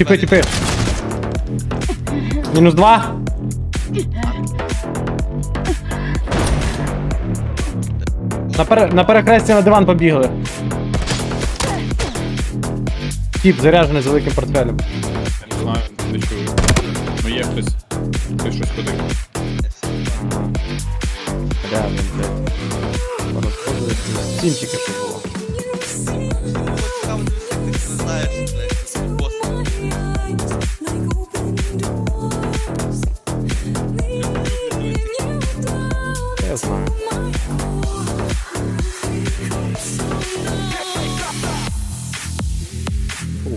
Тіпи, тіпи. Мінус два. На, пере... на перехресті на диван побігли. Тіп заряджений з великим портфелем. Я не знаю, не чую. Ну є хтось. Хтось щось ходив. Реально, блядь. Розходилися. Сім тільки що було. Дивитися, ти знаєш, блядь,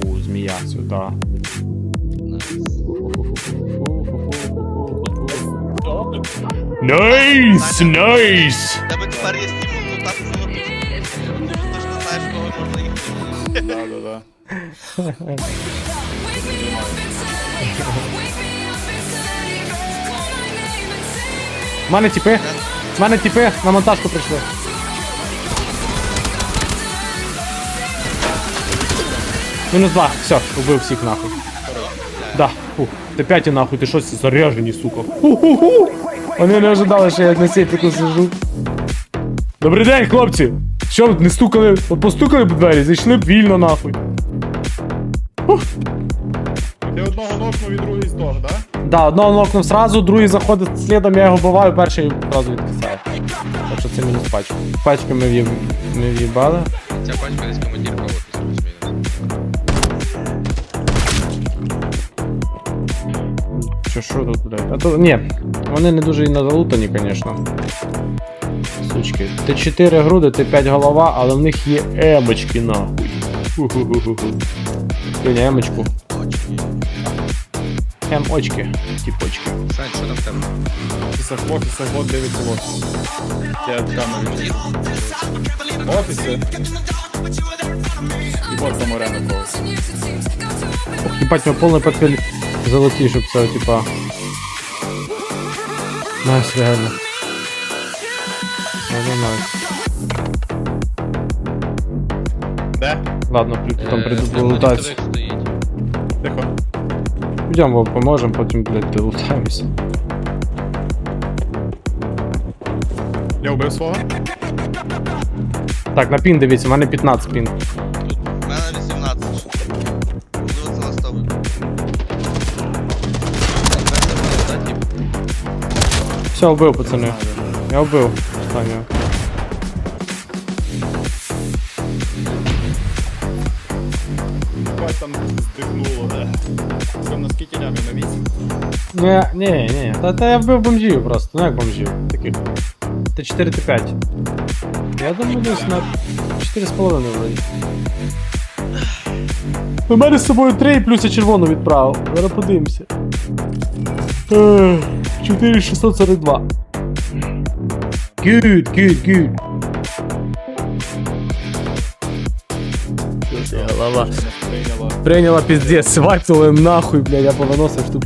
Os tá? Nice, nice! В мене тіпи. В мене тіпи на монтажку прийшли. Мінус два. Все, убив всіх нахуй. Да. Фух. Ти п'яті нахуй, ти щось заряжені, сука. Ху-ху-ху. Вони не ожидали, що я на сейфіку сижу. Добрий день, хлопці! Що, не стукали? От постукали б двері, зайшли б вільно нахуй. Ти одного нокнув і другий здох, да? Да, одного нокнув сразу, другий заходить слідом, я його биваю, перший одразу відкисаю. Так що це мінус пачка. Пачки ми в'їб... в'їбали. Ця пачка десь командирка офісу плюс-мінус. Що що тут, блядь? А то. Ні, вони не дуже і назалутані, звісно. Сучки. Ти 4 груди, ти 5 голова, але в них є емочки нахуй. Ху-ху-ху-ху. Ні, емочку. Ем очки. Тіпочки. Сань, що там в тебе? Офісах, в офісах, от дивиться в офіс. Я камеру. Офіси. І от там оренда когось. Ебать, ми повний портфель золоті, щоб це, типа. Найс, реально. Реально найс. Де? Ладно, при, там Е, приду прямо Стоїть. Тихо. Поможемо, потім, блядь, долутаємося. Я вбив свого. Так, на пін дивіться, у мене 15 пін. Тут в мене 18. Можливо, це ластовий. Все, вбив, пацани. Я вбив. Останнього. Там здихнуло. Е. Там на скільки лямів на 8? Ні, ні, ні. Та, та я вбив бомжів просто. Ну як бомжів? Таких. Т 4 Т 5. Я думаю, десь на 4,5 вроді. У мене з собою 3 плюс я червону відправив. Зараз подивимося. 4642. Good, good, good. Голова. Прийняла пиздец, свайпнули нахуй, блядь, я повиносив штук